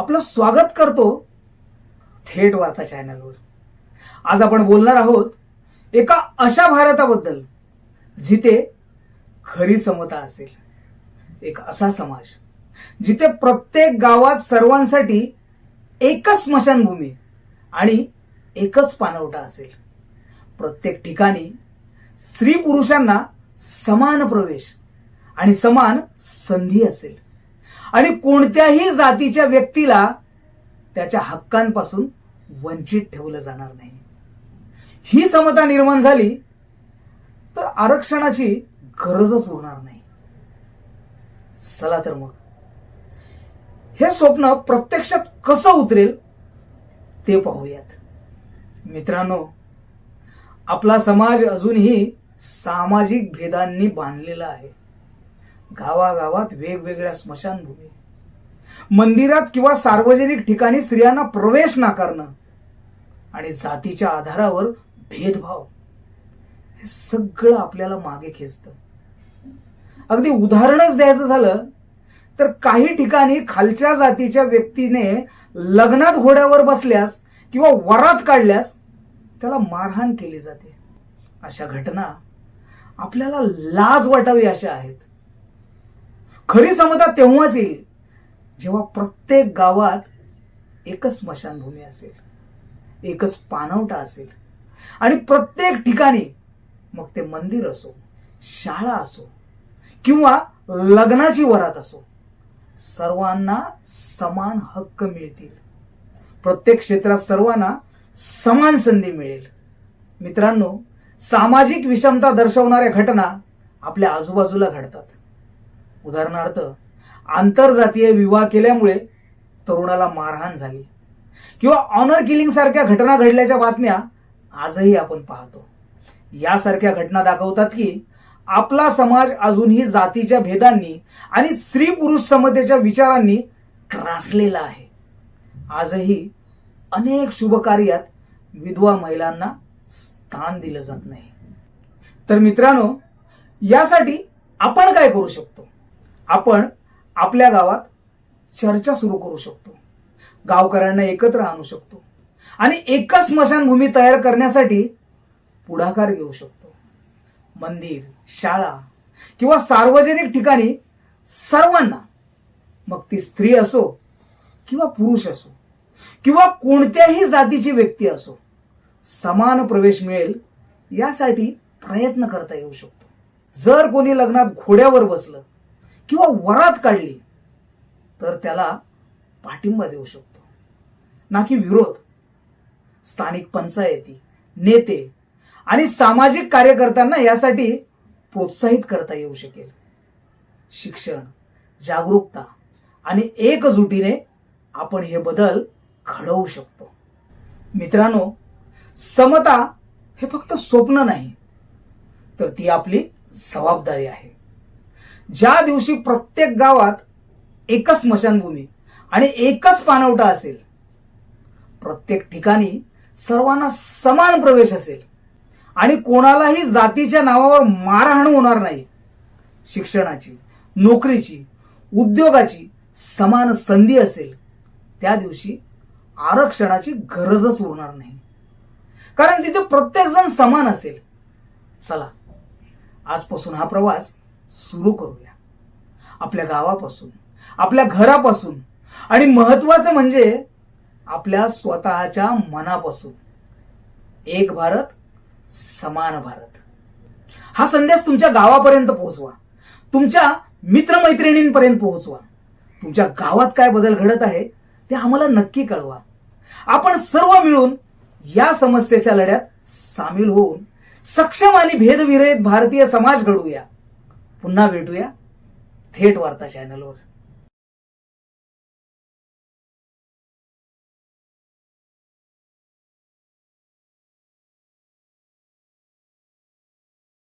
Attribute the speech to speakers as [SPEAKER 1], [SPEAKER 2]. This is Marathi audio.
[SPEAKER 1] आपलं स्वागत करतो थेट वार्ता चॅनलवर. आज आपण बोलणार आहोत एका अशा भारताबद्दल जिथे खरी समता असेल. एक असा समाज जिथे प्रत्येक गावात सर्वांसाठी एकच स्मशानभूमी आणि एकच पानवटा असेल. प्रत्येक ठिकाणी स्त्री पुरुषांना समान प्रवेश आणि समान संधी असेल. आणि कोणत्याही जातीच्या व्यक्तीला त्याच्या हक्कांपासून वंचित ठेवलं जाणार नाही. ही समता निर्माण झाली तर आरक्षणाची गरजच उरणार नाही. चला तर मग. हे स्वप्न प्रत्यक्षात कसं उतरेल ते पाहूयात. मित्रांनो आपला समाज अजूनही सामाजिक भेदांनी बांधलेला आहे. गावागावात वेगवेगळ्या स्मशानभूमी. मंदिरात किंवा सार्वजनिक ठिकाणी स्त्रियांना प्रवेश नाकारणं आणि जातीच्या आधारावर भेदभाव हे सगळं आपल्याला मागे खेचतं. अगदी उदाहरणच द्यायचं झालं तर काही ठिकाणी खालच्या जातीच्या व्यक्तीने लग्नात घोड्यावर बसल्यास किंवा वरात काढल्यास त्याला मारहाण केली जाते. अशा घटना आपल्याला लाज वाटावी अशा आहेत. खरी समता तेव्हाच येईल जेव्हा प्रत्येक गावात एकच स्मशानभूमी असेल एकच पानवटा असेल. आणि प्रत्येक ठिकाणी मग ते मंदिर असो शाळा असो किंवा लग्नाची वरात असो सर्वांना समान हक्क मिळतील. प्रत्येक क्षेत्रात सर्वांना समान संधी मिळेल. मित्रांनो सामाजिक विषमता दर्शवणाऱ्या घटना आपल्या आजूबाजूला घडतात. उदाहरणार्थ आंतरजातीय विवाह केल्यामुळे तरुणाला मारहाण झाली. किंवा ऑनर किलिंग सारख्या घटना घडल्याच्या बातम्या आजही आपण पाहतो. यासारख्या घटना दाखवतात की आपला समाज अजूनही जातीच्या भेदांनी आणि स्त्री पुरुष समतेच्या विचारांनी त्रासलेला आहे. आजही अनेक शुभकार्यात विधवा महिलांना स्थान दिलं जात नाही. तर मित्रांनो यासाठी आपण काय करू शकतो? आपण आपल्या गावात चर्चा सुरू करू शकतो. गावकऱ्यांना एकत्र आणू शकतो. आणि एकच स्मशानभूमी तयार करण्यासाठी पुढाकार घेऊ शकतो. मंदिर शाळा किंवा सार्वजनिक ठिकाणी सर्वांना मग ती स्त्री असो किंवा पुरुष असो किंवा कोणत्याही जातीची व्यक्ती असो समान प्रवेश मिळेल यासाठी प्रयत्न करता येऊ शकतो. जर कोणी लग्नात घोड्यावर बसलं किंवा वरात काढली तर त्याला पाठिंबा देऊ शकतो. ना की विरोध. स्थानिक पंचायती नेते आणि सामाजिक कार्यकर्त्यांना यासाठी प्रोत्साहित करता येऊ शकेल. शिक्षण जागरूकता आणि एकजुटीने आपण हे बदल घडवू शकतो. मित्रांनो समता हे फक्त स्वप्न नाही तर ती आपली जबाबदारी आहे. ज्या दिवशी प्रत्येक गावात एकच स्मशानभूमी आणि एकच पाणवठा असेल प्रत्येक ठिकाणी सर्वांना समान प्रवेश असेल आणि कोणालाही जातीच्या नावावर मारहाण होणार नाही. शिक्षणाची नोकरीची उद्योगाची समान संधी असेल त्या दिवशी आरक्षणाची गरजच उरणार नाही. कारण तिथे प्रत्येकजण समान असेल. चला आजपासून हा प्रवास सुरू करूया. आपल्या गावापासून आपल्या घरापासून. आणि महत्वाचं म्हणजे आपल्या स्वतःच्या मनापासून. एक भारत समान भारत. हा संदेश तुमच्या गावापर्यंत पोहोचवा. तुमच्या मित्रमैत्रिणींपर्यंत पोहोचवा. तुमच्या गावात काय बदल घडत आहे ते आम्हाला नक्की कळवा. आपण सर्व मिळून या समस्येच्या लढ्यात सामील होऊन सक्षम आणि भेदविरहित भारतीय समाज घडवूया. पुन्हा भेटूया थेट वार्ता चॅनलवर